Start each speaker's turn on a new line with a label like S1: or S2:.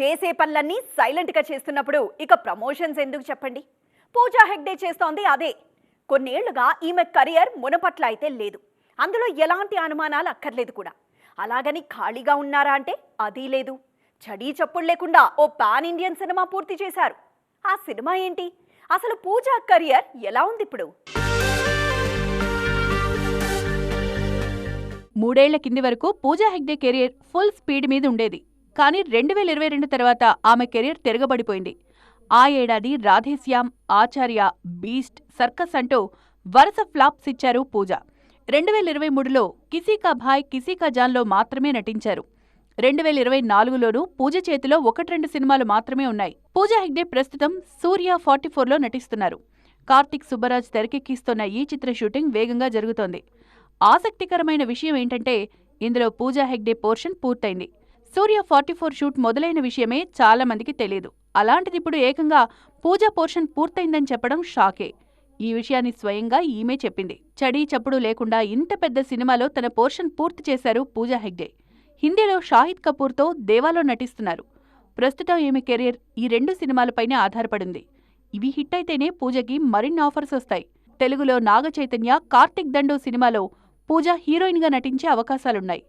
S1: చేసే పనులన్నీ సైలెంట్గా చేస్తున్నప్పుడు ఇక ప్రమోషన్స్ ఎందుకు చెప్పండి? పూజా హెగ్డే చేస్తోంది అదే. కొన్నేళ్ళుగా ఈమె కెరియర్ మునపట్ల అయితే లేదు. అందులో ఎలాంటి అనుమానాలు అక్కర్లేదు కూడా. అలాగని ఖాళీగా ఉన్నారా అంటే అదీ లేదు. చడీ చప్పుడు లేకుండా ఓ పాన్ ఇండియన్ సినిమా పూర్తి చేశారు. ఆ సినిమా ఏంటి? అసలు పూజా కెరియర్ ఎలా ఉంది ఇప్పుడు?
S2: మూడేళ్ళ కింది వరకు Pooja Hegde career full speed మీద ఉండేది. కానీ రెండు వేల ఇరవై రెండు తర్వాత ఆమె కెరీర్ తిరగబడిపోయింది. ఆ ఏడాది రాధేశ్యామ్ ఆచార్య బీస్ట్ సర్కస్ అంటూ వరుస ఫ్లాప్స్ ఇచ్చారు పూజ. రెండు వేల ఇరవై మూడులో కిసీకా భాయ్ కిసీకా జాన్లో మాత్రమే నటించారు. రెండు వేల ఇరవై నాలుగులోనూ పూజ చేతిలో ఒకటి రెండు సినిమాలు మాత్రమే ఉన్నాయి. పూజా హెగ్డే ప్రస్తుతం సూర్య ఫార్టీ ఫోర్లో నటిస్తున్నారు. కార్తిక్ సుబ్బరాజ్ తెరకెక్కిస్తున్న ఈ చిత్ర షూటింగ్ వేగంగా జరుగుతోంది. ఆసక్తికరమైన విషయం ఏంటంటే ఇందులో పూజా హెగ్డే పోర్షన్ పూర్తయింది. సూర్య ఫార్టీ ఫోర్ షూట్ మొదలైన విషయమే చాలా మందికి తెలియదు అలాంటిది ఇప్పుడు ఏకంగా పూజా పోర్షన్ పూర్తయిందని చెప్పడం షాకే. ఈ విషయాన్ని స్వయంగా ఈమె చెప్పింది. చడీ చప్పుడు లేకుండా ఇంత పెద్ద సినిమాలో తన పోర్షన్ పూర్తి చేశారు పూజా హెగ్డే. హిందీలో షాహిద్ కపూర్తో దేవాలో నటిస్తున్నారు. ప్రస్తుతం ఈమె కెరీర్ ఈ రెండు సినిమాలపైనే ఆధారపడింది. ఇవి హిట్ అయితేనే పూజకి మరిన్ని ఆఫర్స్ వస్తాయి. తెలుగులో నాగ చైతన్య కార్తిక్ దండు సినిమాలో పూజ హీరోయిన్గా నటించే అవకాశాలున్నాయి.